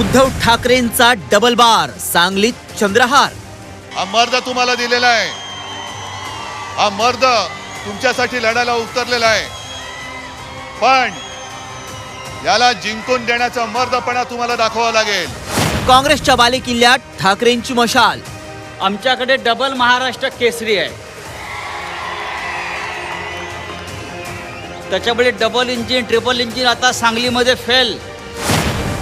Uddhav ठाकरेंचा double बार. सांगलीत चंद्रहार. हा मर्द तुम्हाला दिलेला आहे. हा मर्द तुमच्यासाठी लढायला उतरलेला आहे. पण याला जिंकून देण्याचा मर्दपणा तुम्हाला दाखवावा लागेल. काँग्रेसच्या बालेकिल्ल्यात ठाकरेंची मशाल. आमच्याकडे डबल महाराष्ट्र केसरी आहे. त्याच्यामुळे डबल इंजिन ट्रिपल इंजिन आता सांगलीमध्ये फेल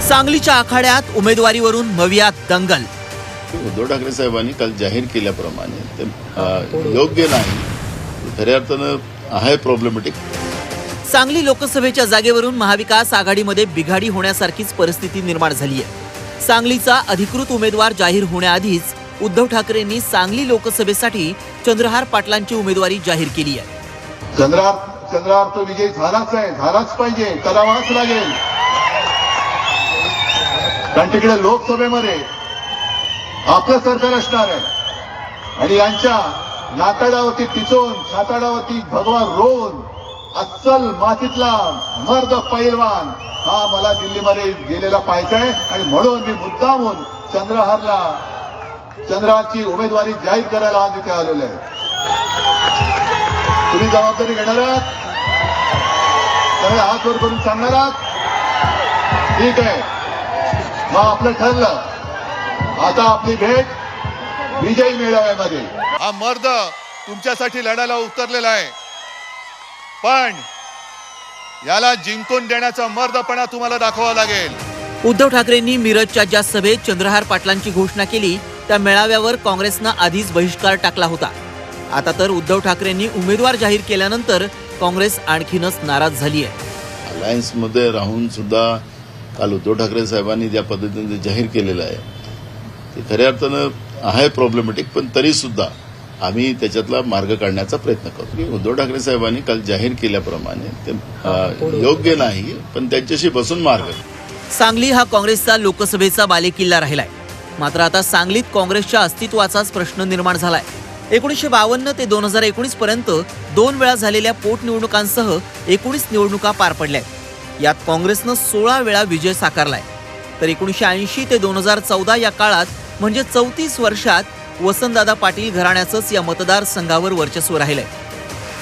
सांगलीच्या आखाड्यात उमेदवारीवरून मवियात दंगल. उद्धव ठाकरे साहेबांनी काल जाहीर केल्याप्रमाणे ते अ, योग्य नाही. खऱ्या अर्थानं आहे प्रॉब्लेमॅटिक सांगली लोकसभेच्या जागेवरून महाविकास आघाडीमध्ये बिघाडी होण्यासारखीच परिस्थिती निर्माण झाली आहे सांगलीचा अधिकृत उमेदवार जाहीर होण्याआधीच उद्धव ठाकरेंनी सांगली लोकसभेसाठी चंद्रहार पाटलांची उमेदवारी जाहीर केली आहे चंद्रार चंद्रार तो विजय झालाच आहे झालाच पाहिजे करावाच लागेल. कारण तिकडे लोकसभेमध्ये आपलं सरकार असणार आहे. आणि यांच्या नाताडावरती टिचून छाताडावरती भगवा रोवून अस्सल मातीतला मर्द पैलवान हा मला दिल्लीमध्ये गेलेला पाहायचा आहे. आणि म्हणून मी मुद्दामून चंद्रहारला चंद्रहारची उमेदवारी जाहीर करायला आज इथे आलेलो आहे. तुम्ही जबाबदारी घेणार आहात? सगळे हात वर करून सांगणार आहात? ठीक आहे. मग आपलं ठरलं. आता आपली भेट विजयी मेळाव्यामध्ये. हा मर्द तुमच्यासाठी लढायला उतरलेला आहे. पण याला जिंकून देण्याचा मर्दपणा तुम्हाला दाखवावा लागेल. उद्धव ठाकरेंनी मिरजच्या ज्या सभेत चंद्रहार पाटलांची घोषणा केली त्या मेळाव्यावर काँग्रेसनं आधीच बहिष्कार टाकला होता. आता तर उद्धव ठाकरेंनी उमेदवार जाहीर केल्यानंतर काँग्रेस आणखीनच नाराज झाली आहे अलायन्समध्ये राहून सुद्धा काल उद्धव ठाकरे साहेबांनी ज्या पद्धतीने ते जाहीर केलेलं आहे ते खऱ्या अर्थानं आहे प्रॉब्लेमॅटिक पण तरी सुद्धा आम्ही त्याच्यातला मार्ग काढण्याचा प्रयत्न करतो. की उद्धव ठाकरे साहेबांनी काल जाहीर केल्याप्रमाणे ते योग्य नाही पण त्यांच्याशी बसून मार्ग सांगली हा काँग्रेसचा लोकसभेचा बालेकिल्ला राहिलाय. मात्र आता सांगलीत काँग्रेसच्या अस्तित्वाचाच प्रश्न निर्माण झालाय. एकोणीसशे बावन्न ते दोन हजार एकोणीस पर्यंत दोन वेळा झालेल्या पोटनिवडणुकांसह एकोणीस निवडणुका पार पडल्या यात काँग्रेसनं सोळा वेळा विजय साकारलाय. तर एकोणीसशे ऐंशी ते दोन हजार चौदा या काळात म्हणजे चौतीस वर्षात वसंतदादा पाटील घराण्याचंच या मतदारसंघावर वर्चस्व राहिलंय.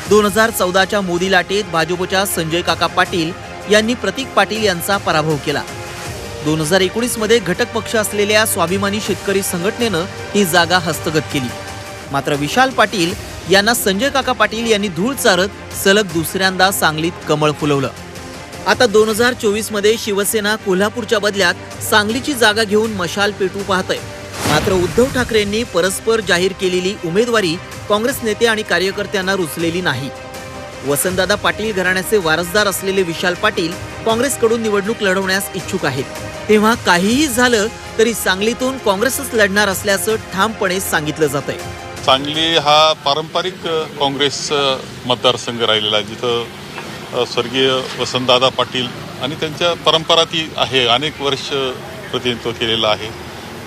दोन हजार चौदाच्या मोदी लाटेत भाजपच्या संजय काका पाटील यांनी प्रतीक पाटील यांचा पराभव केला. दोन हजार एकोणीसमध्ये घटक पक्ष असलेल्या स्वाभिमानी शेतकरी संघटनेनं ही जागा हस्तगत केली. मात्र विशाल पाटील यांना संजय काका पाटील यांनी धूळ चारत सलग दुसऱ्यांदा सांगलीत कमळ फुलवलं. आता दोन हजार चोवीसमध्ये शिवसेना कोल्हापूरच्या बदल्यात सांगलीची जागा घेऊन मशाल पेटू पाहतय. मात्र उद्धव ठाकरेंनी परस्पर जाहीर केलेली उमेदवारी काँग्रेस नेते आणि कार्यकर्त्यांना रुचलेली नाही. वसंतदादा पाटील घराण्याचे वारसदार असलेले विशाल पाटील काँग्रेसकडून निवडणूक लढवण्यास इच्छुक आहेत. तेव्हा काहीही झालं तरी सांगलीतून काँग्रेसच लढणार असल्याचं ठामपणे सांगितलं जात आहे सांगली हा पारंपरिक काँग्रेस मतदारसंघ राहिलेला आहे. जिथं स्वर्गीय वसंतदादा पाटील आणि त्यांच्या परंपरा ती आहे अनेक वर्ष प्रतिनिधित्व केलेलं आहे.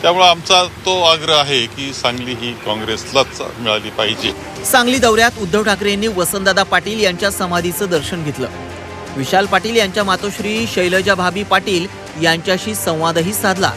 त्यामुळं आमचा तो आग्रह आहे की सांगली ही काँग्रेसलाच मिळाली पाहिजे. सांगली दौऱ्यात उद्धव ठाकरे यांनी वसंतदादा पाटील यांच्या समाधीचं दर्शन घेतलं. विशाल पाटील यांच्या मातोश्री शैलजा भाभी पाटील यांच्याशी संवादही साधला.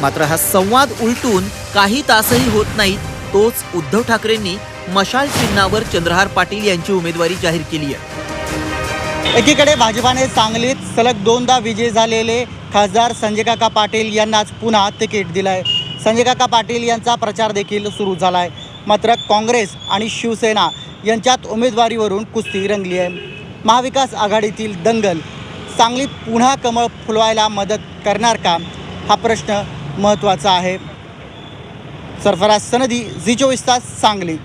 मात्र हा संवाद उलटून काही तासही होत नाहीत तोच उद्धव ठाकरेंनी मशाल चिन्हावर चंद्रहार पाटील यांची उमेदवारी जाहीर केली आहे एकीकडे भाजपाने सांगलीत सलग दोनदा विजय झालेले खासदार संजय काका पाटील यांनाच पुन्हा तिकीट दिलं आहे संजय काका पाटील यांचा प्रचार देखील सुरू झाला आहे मात्र काँग्रेस आणि शिवसेना यांच्यात उमेदवारीवरून कुस्ती रंगली आहे महाविकास आघाडीतील दंगल सांगलीत पुन्हा कमळ फुलवायला मदत करणार का? हा प्रश्न महत्त्वाचा आहे. सरफराज सनदी झी चोवीस तास सांगली.